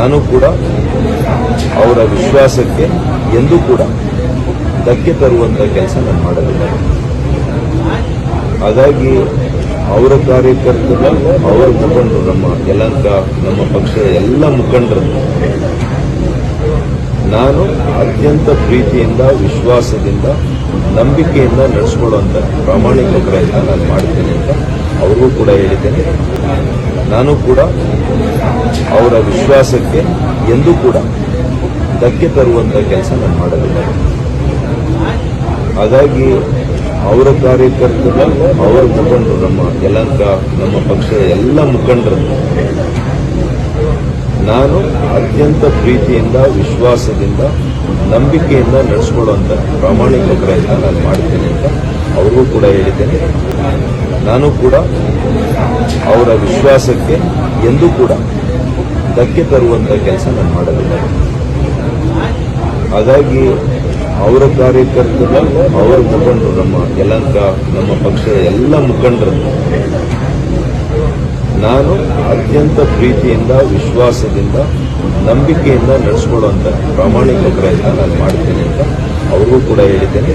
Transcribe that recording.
ನಾನು ಕೂಡ ಅವರ ವಿಶ್ವಾಸಕ್ಕೆ ಎಂದೂ ಕೂಡ ಧಕ್ಕೆ ತರುವಂತಹ ಕೆಲಸ ನಾನು ಮಾಡಲಿಲ್ಲ. ಹಾಗಾಗಿ ಅವರ ಕಾರ್ಯಕರ್ತರು, ಅವರ ಮುಖಂಡರು, ನಮ್ಮ ಯಲಂಕ ನಮ್ಮ ಪಕ್ಷದ ಎಲ್ಲ ಮುಖಂಡರನ್ನು ನಾನು ಅತ್ಯಂತ ಪ್ರೀತಿಯಿಂದ, ವಿಶ್ವಾಸದಿಂದ, ನಂಬಿಕೆಯಿಂದ ನಡೆಸ್ಕೊಳ್ಳುವಂಥ ಪ್ರಾಮಾಣಿಕ ಪ್ರಯತ್ನ ನಾನು ಮಾಡ್ತೇನೆ ಅಂತ ಅವ್ರಿಗೂ ಕೂಡ ಹೇಳಿದ್ದೇನೆ. ನಾನು ಕೂಡ ಅವರ ವಿಶ್ವಾಸಕ್ಕೆ ಎಂದೂ ಕೂಡ ಧಕ್ಕೆ ತರುವಂತ ಕೆಲಸ ನಾನು ಮಾಡಲಿಲ್ಲ. ಹಾಗಾಗಿ ಅವರ ಕಾರ್ಯಕರ್ತರು, ಅವರ ಮುಖಂಡರು, ನಮ್ಮ ಯಲಂಕ ನಮ್ಮ ಪಕ್ಷದ ಎಲ್ಲ ಮುಖಂಡರನ್ನು ನಾನು ಅತ್ಯಂತ ಪ್ರೀತಿಯಿಂದ, ವಿಶ್ವಾಸದಿಂದ, ನಂಬಿಕೆಯಿಂದ ನಡೆಸ್ಕೊಳ್ಳುವಂಥ ಪ್ರಾಮಾಣಿಕ ಪ್ರಯತ್ನ ನಾನು ಮಾಡ್ತೇನೆ ಅಂತ ಅವ್ರಿಗೂ ಕೂಡ ಹೇಳಿದ್ದೇನೆ. ನಾನು ಕೂಡ ಅವರ ವಿಶ್ವಾಸಕ್ಕೆ, ಎಂದೂ ಕೂಡ ಧಕ್ಕೆ ತರುವಂತ ಕೆಲಸ ನಾನು ಮಾಡಲಿಲ್ಲ. ಹಾಗಾಗಿ ಅವರ ಕಾರ್ಯಕರ್ತರು, ಅವರ ಮುಖಂಡರು, ನಮ್ಮ ಯಲಂಕ, ನಮ್ಮ ಪಕ್ಷದ ಎಲ್ಲ ಮುಖಂಡರನ್ನು ನಾನು ಅತ್ಯಂತ ಪ್ರೀತಿಯಿಂದ, ವಿಶ್ವಾಸದಿಂದ, ನಂಬಿಕೆಯಿಂದ ನಡೆಸ್ಕೊಳ್ಳುವಂಥ ಪ್ರಾಮಾಣಿಕ ಪ್ರಯತ್ನ ನಾನು ಮಾಡ್ತೇನೆ ಅಂತ ಅವ್ರಿಗೂ ಕೂಡ ಹೇಳಿದ್ದೇನೆ.